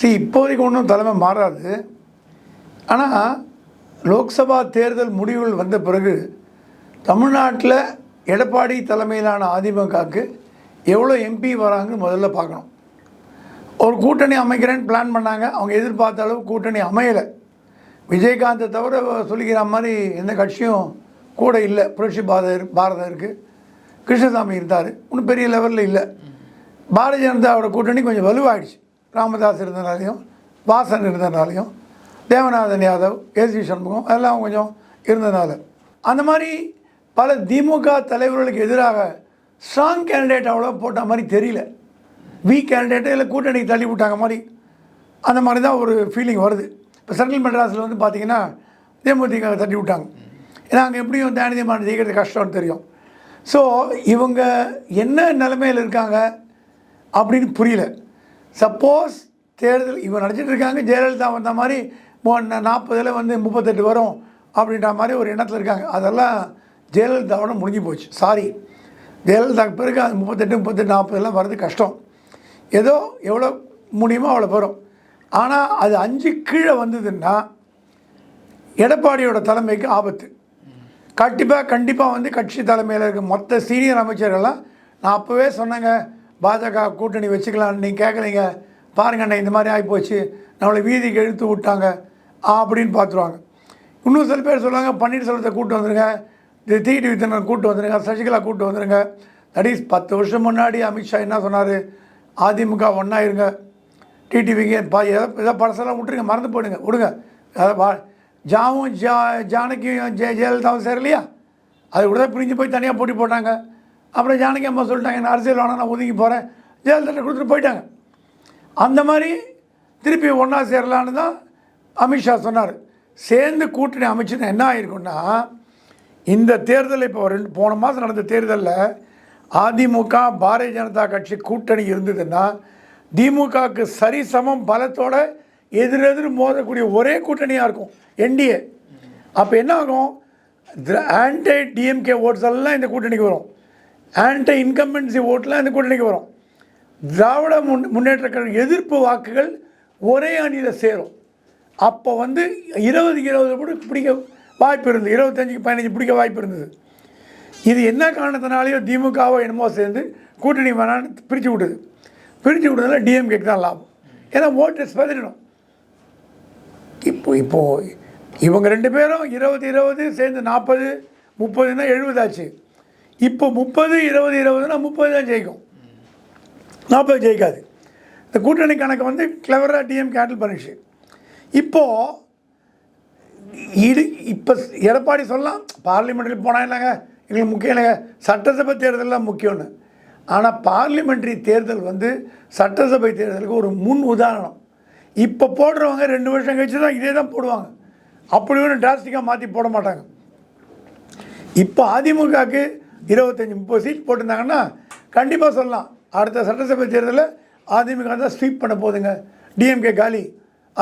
see இப்போதைக்கு ஒன்றும் தலைமை மாறாது. ஆனால் லோக்சபா தேர்தல் முடிவுகள் வந்த பிறகு தமிழ்நாட்டில் எடப்பாடி தலைமையிலான அதிமுகவுக்கு எவ்வளோ எம்பி வராங்கன்னு முதல்ல பார்க்கணும். ஒரு கூட்டணி அமைக்கிறேன்னு பிளான் பண்ணாங்க. அவங்க எதிர்பார்த்த அளவு கூட்டணி அமையலை. விஜயகாந்தை தவிர சொல்லிக்கிற மாதிரி எந்த கட்சியும் கூட இல்லை. புரட்சி பாரத பாரதம் இருக்குது கிருஷ்ணசாமி இருந்தார். ஒன்றும் பெரிய லெவலில் இல்லை. பாரதிய ஜனதாவோட கூட்டணி கொஞ்சம் வலுவாயிடுச்சு. ராமதாஸ் இருந்தனாலையும் வாசன் இருந்தனாலையும் தேவநாதன் யாதவ் ஏசி சண்முகம் அதெல்லாம் கொஞ்சம் இருந்ததுனால அந்த மாதிரி பல திமுக தலைவர்களுக்கு எதிராக ஸ்ட்ராங் கேண்டிடேட் அவ்வளோ போட்ட மாதிரி தெரியல. வீக் கேண்டிடேட்டு இல்லை கூட்டணிக்கு தள்ளி விட்டாங்க மாதிரி அந்த மாதிரி தான் ஒரு ஃபீலிங் வருது. இப்போ சென்ட்ரல் மெட்ராஸில் வந்து பார்த்தீங்கன்னா தேமுதிக தட்டி விட்டாங்க. ஏன்னா அங்கே எப்படியும் தேனியமான ஜெயிக்கிறது கஷ்டம்னு தெரியும். ஸோ இவங்க என்ன நிலைமையில் இருக்காங்க அப்படின்னு புரியல. சப்போஸ் தேர்தல் இவன் நடிச்சிட்டு இருக்காங்க ஜெயலலிதா வந்த மாதிரி நாற்பதில் வந்து முப்பத்தெட்டு வரும் அப்படின்ற மாதிரி ஒரு எண்ணத்தில் இருக்காங்க. அதெல்லாம் ஜெயலலிதாவோட முடிஞ்சு போச்சு. சாரி ஜெயலலிதாவுக்கு பிறகு அது முப்பத்தெட்டு முப்பத்தெட்டு நாற்பதெல்லாம் வர்றது கஷ்டம். ஏதோ எவ்வளோ முடியுமோ அவ்வளோ வரும். ஆனால் அது அஞ்சு கீழே வந்ததுன்னா எடப்பாடியோட தலைமைக்கு ஆபத்து. கண்டிப்பாக கண்டிப்பாக வந்து கட்சி தலைமையில் இருக்க மொத்த சீனியர் அமைச்சர்கள்லாம் நான் அப்போவே சொன்னேங்க. பாஜக கூட்டணி வச்சுக்கலாம்னு நீங்கள் கேட்குறீங்க பாருங்க அண்ணன் இந்த மாதிரி ஆகிப்போச்சு நம்மளை வீதிக்கு இழுத்து விட்டாங்க அப்படின்னு பார்த்துருவாங்க இன்னும் சில பேர் சொல்லுவாங்க பன்னீர்செல்வத்தை கூப்பிட்டு வந்துருங்க. இது டிடி வித்தனன் கூட்டு வந்துருங்க சசிகலா கூப்பிட்டு வந்துருங்க. தட் இஸ் பத்து வருஷம் முன்னாடி அமித்ஷா என்ன சொன்னார்? அதிமுக ஒன்றா இருங்க டிடிவிங்க பா எதை எதை படசெல்லாம் விட்டுருங்க மறந்து போயிடுங்க விடுங்க. அதை வா ஜாவும் ஜா ஜானகியும் ஜெய ஜெயலலிதாவும் சேரலையா? அது கூட பிரிஞ்சு போய் தனியாக போட்டி போட்டாங்க. அப்புறம் ஜானகி அம்மா சொல்லிட்டாங்க நான் அரசியல் வேணாம் நான் ஒதுங்கி போகிறேன் ஜெயலலிதா கொடுத்துட்டு போயிட்டாங்க. அந்த மாதிரி திருப்பி ஒன்றா சேரலான்னு தான் அமித்ஷா சொன்னார். சேர்ந்து கூட்டணி அமைச்சுன்னா என்ன ஆயிருக்குன்னா இந்த தேர்தல் இப்போ ரெண்டு போன மாதம் நடந்த தேர்தலில் அதிமுக பாரதிய ஜனதா கட்சி கூட்டணி இருந்ததுன்னா திமுகவுக்கு சரிசமம் பலத்தோட எதிரெதிர் மோதக்கூடிய ஒரே கூட்டணியாக இருக்கும் என்டிஏ. அப்போ என்ன ஆகும்? ஆன்டி டிஎம்கே ஓட்ஸ் எல்லாம் இந்த கூட்டணிக்கு வரும். ஆன்டி இன்கம்பன்சி ஓட்டெலாம் இந்த கூட்டணிக்கு வரும். திராவிட முன் முன்னேற்ற கழக எதிர்ப்பு வாக்குகள் ஒரே அணியில் சேரும். அப்போ வந்து இருபதுக்கு இருபது கூட பிடிக்க வாய்ப்பு இருந்தது. இருபத்தஞ்சுக்கு பதினஞ்சு பிடிக்க வாய்ப்பு இருந்தது. இது என்ன காரணத்தினாலேயோ திமுகவோ என்னமோ சேர்ந்து கூட்டணி வேணான்னு பிரித்து விடுது பிரித்து விட்டதில் டிஎம்கேக்கு தான் லாபம். ஏன்னா ஓட்டு பதினிடும் இப்போ இப்போது இவங்க ரெண்டு பேரும் இருபது இருபது சேர்ந்து நாற்பது முப்பதுன்னா எழுபதாச்சு இப்போ முப்பது இருபது இருபதுனா முப்பது தான் ஜெயிக்கும். நாற்பது ஜெயிக்காது. இந்த கூட்டணி கணக்கு வந்து கிளவராக டிஎம் கேட்டல் பண்ணிச்சு. இப்போது இது இப்போ எடப்பாடி சொல்லலாம் பார்லிமெண்ட்ரி போனால் இல்லைங்க எங்களுக்கு முக்கியம் இல்லைங்க. சட்டசபை தேர்தலெலாம் முக்கியம்னு. ஆனால் பார்லிமெண்ட்ரி தேர்தல் வந்து சட்டசபை தேர்தலுக்கு ஒரு முன் உதாரணம். இப்போ போடுறவங்க ரெண்டு வருஷம் கழிச்சு தான் இதே தான் போடுவாங்க. அப்படி ஒன்று டிராஸ்டிக்காக மாற்றி போட மாட்டாங்க. இப்போ அதிமுகவுக்கு இருபத்தஞ்சி முப்பது சீட் போட்டிருந்தாங்கன்னா கண்டிப்பாக சொல்லலாம். அடுத்த சட்டசபை தேர்தலில் அதிமுக தான் ஸ்வீப் பண்ண போகுதுங்க. டிஎம்கே காலி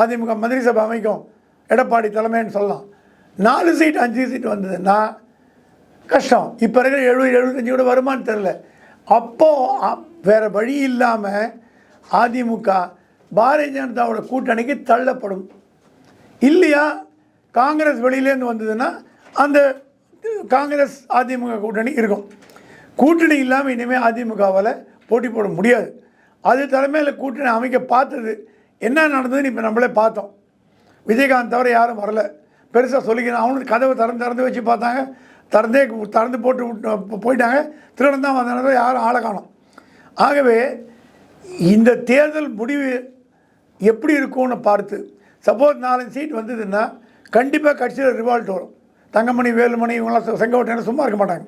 அதிமுக மந்திரி சபை அமைக்கும். எடப்பாடி தலைமைன்னு சொல்லலாம். நாலு சீட் அஞ்சு சீட் வந்ததுன்னா கஷ்டம். இப்போ இருக்கிற எழுபது எழுபத்தஞ்சு கூட வருமானு தெரில அப்போது வேறு வழி இல்லாமல் அதிமுக பாரதிய ஜனதாவோட கூட்டணிக்கு தள்ளப்படும். இல்லையா? காங்கிரஸ் வெளியிலேருந்து வந்ததுன்னா அந்த காங்கிரஸ் அதிமுக கூட்டணி இருக்கும். கூட்டணி இல்லாமல் இனிமேல் அதிமுகவால் போட்டி போட முடியாது. அது தலைமையில் கூட்டணி அமைக்க பார்த்தது என்ன நடந்ததுன்னு இப்போ நம்மளே பார்த்தோம். விஜயகாந்த் தவிர யாரும் வரல. பெருசாக சொல்லிக்கிறேன். அவனுக்கு கதவை திறந்து திறந்து வச்சு பார்த்தாங்க. திறந்தே திறந்து போட்டு விட்டு போயிட்டாங்க. திருடன் தான் வந்தனால யாரும் ஆளை காணும். ஆகவே இந்த தேர்தல் முடிவு எப்படி இருக்கும்னு பார்த்து சப்போஸ் நாலஞ்சு சீட் வந்ததுன்னா கண்டிப்பாக கட்சியில் ரிவால்ட் வரும். தங்கமணி வேலுமணி இவங்களாம் செங்கோட்டையன் சும்மா இருக்க மாட்டாங்க.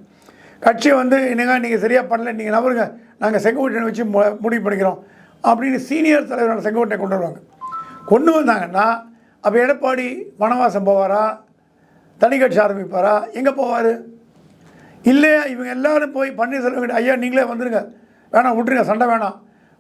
கட்சி வந்து என்னங்க நீங்கள் சரியாக பண்ணல நீங்கள் நபருங்க நாங்கள் செங்கோட்டையனை வச்சு மு- முடிவு பண்ணிக்கிறோம் அப்படின்னு சீனியர் தலைவரான செங்கோட்டையை கொண்டு வருவாங்க. கொண்டு வந்தாங்கன்னா அப்போ எடப்பாடி வனவாசம் போவாரா? தனி கட்சி ஆரம்பிப்பாரா? எங்கே போவார்? இல்லையா இவங்க எல்லாரும் போய் பன்னீர்செல்வம் கிட்ட ஐயா நீங்களே வந்துடுங்க வேணாம் விட்டுருங்க சண்டை வேணாம்.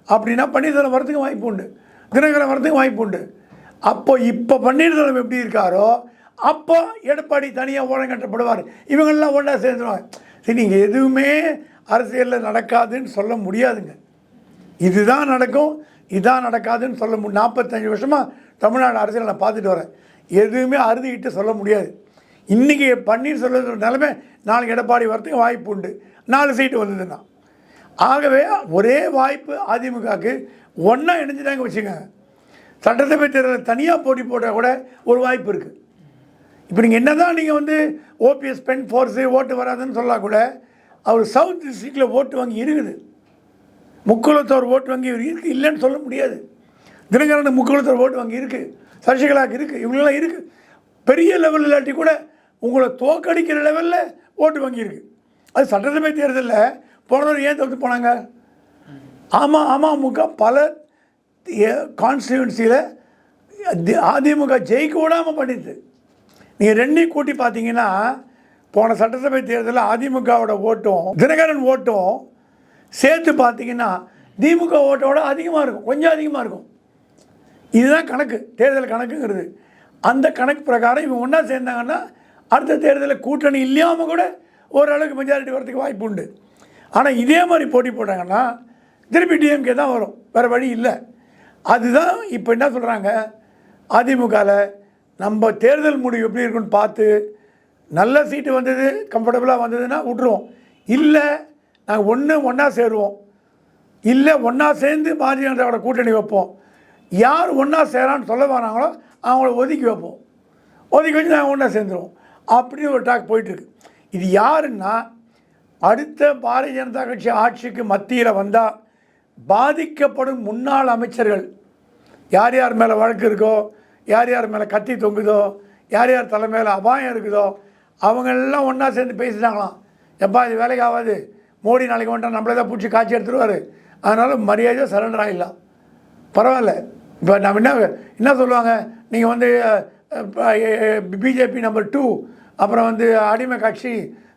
அப்படின்னா பன்னீர்செல்வம் வரத்துக்கு வாய்ப்பு உண்டு. தினகரன் வரத்துக்கு வாய்ப்பு உண்டு. அப்போ இப்போ பன்னீர்செல்வம் எப்படி இருக்காரோ அப்போ எடப்பாடி தனியாக ஓரங்கட்டப்படுவார் இவங்கெல்லாம் ஒன்றா சேர்ந்துருவாங்க. சரி நீங்கள் எதுவுமே அரசியலில் நடக்காதுன்னு சொல்ல முடியாதுங்க. இதுதான் நடக்கும் இதான் நடக்காதுன்னு சொல்ல முடியும் நாற்பத்தஞ்சு வருஷமாக தமிழ்நாடு அரசியல் நான் பார்த்துட்டு வரேன். எதுவுமே அறுதிக்கிட்டு சொல்ல முடியாது. இன்றைக்கி பன்னீர்செல்வத்தோட நிலைமை நாளைக்கு எடப்பாடி வரத்துக்கு வாய்ப்பு உண்டு. நாலு சீட்டு வந்ததுன்னா. ஆகவே ஒரே வாய்ப்பு அதிமுகவுக்கு ஒன்றா இணைஞ்சிட்டாங்க வச்சுக்கோங்க. சட்டசபை தேர்தலில் தனியாக போட்டி போட்டால் கூட ஒரு வாய்ப்பு இருக்குது இப்போ நீங்கள் என்ன தான் நீங்கள் வந்து ஓபிஎஸ் பெண் ஃபோர்ஸு ஓட்டு வராதுன்னு சொல்லலாம் கூட அவர் சவுத் டிஸ்ட்ரிக்டில் ஓட்டு வங்கி இருக்குது. முக்குளத்தோர் ஓட்டு வங்கி இருக்குது இல்லைன்னு சொல்ல முடியாது. தினகரன் முக்குளத்தோர் ஓட்டு வங்கி இருக்குது சசிகலாவுக்கு இருக்குது இவங்களெல்லாம் இருக்குது பெரிய லெவல் இல்லாட்டி கூட உங்களை தோக்கடிக்கிற லெவலில் ஓட்டு வங்கி இருக்குது அது சட்டசபை தேர்தலில் போனவர் ஏன் தோற்று போனாங்க? ஆமாம் அமமுக பல கான்ஸ்டியூன்சியில் அதிமுக ஜெயிக்க விடாமல் பண்ணிட்டு. நீங்கள் ரெண்டையும் கூட்டி பார்த்தீங்கன்னா போன சட்டசபை தேர்தலில் அதிமுகவோட ஓட்டும் தினகரன் ஓட்டும் சேர்த்து பார்த்தீங்கன்னா திமுக ஓட்டோட அதிகமாக இருக்கும் கொஞ்சம் அதிகமாக இருக்கும். இதுதான் கணக்கு தேர்தல் கணக்குங்கிறது. அந்த கணக்கு பிரகாரம் இவங்க ஒன்றா சேர்ந்தாங்கன்னா அடுத்த தேர்தலில் கூட்டணி இல்லாமல் கூட ஓரளவுக்கு மெஜாரிட்டி வரதுக்கு வாய்ப்பு உண்டு. ஆனால் இதே மாதிரி போட்டி போட்டாங்கன்னா திருப்பி டிஎம்கே தான் வரும் வேறு வழி இல்லை. அதுதான் இப்போ என்ன சொல்கிறாங்க அதிமுகவில் நம்ம தேர்தல் முடிவு எப்படி இருக்குன்னு பார்த்து நல்ல சீட்டு வந்தது கம்ஃபர்டபுளாக வந்ததுன்னா விட்ருவோம் இல்லை நாங்கள் ஒன்று ஒன்றா சேருவோம். இல்லை ஒன்றா சேர்ந்து பாரதிய ஜனதாவோட கூட்டணி வைப்போம். யார் ஒன்றா சேரான்னு சொல்ல வராங்களோ அவங்கள ஒதுக்கி வைப்போம். ஒதுக்கி வச்சு நாங்கள் ஒன்றா சேர்ந்துருவோம். அப்படின்னு ஒரு டாக் போயிட்டுருக்கு. இது யாருன்னா அடுத்த பாரதிய ஜனதா கட்சி ஆட்சிக்கு மத்தியில் வந்தால் பாதிக்கப்படும் முன்னாள் அமைச்சர்கள். யார் யார் மேலே வழக்கு இருக்கோ யார் யார் மேலே கத்தி தொங்குதோ யார் யார் தலை மேலே அபாயம் இருக்குதோ அவங்கெல்லாம் ஒன்றா சேர்ந்து பேசிட்டாங்களாம் எப்பா இது வேலைக்கு ஆகாது. மோடி நாளைக்கு வந்துட்டா நம்மளே தான் பிடிச்சி காய்ச்சி எடுத்துருவார். அதனால் மரியாதையாக சரண்டர் ஆகிடலாம் பரவாயில்ல. இப்போ நம்ம என்ன என்ன சொல்லுவாங்க? நீங்கள் வந்து பிஜேபி நம்பர் டூ அப்புறம் வந்து அடிமை கட்சி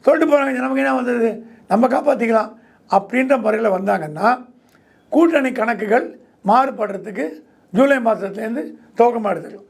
சொல்லிட்டு போகிறாங்க நமக்கு என்ன வந்தது? நம்ம காப்பாற்றிக்கலாம் அப்படின்ற முறையில் வந்தாங்கன்னா கூட்டணி கணக்குகள் மாறுபடுறதுக்கு ஜூலை மாதத்துலேருந்து துவக்கமாக எடுத்துக்கலாம்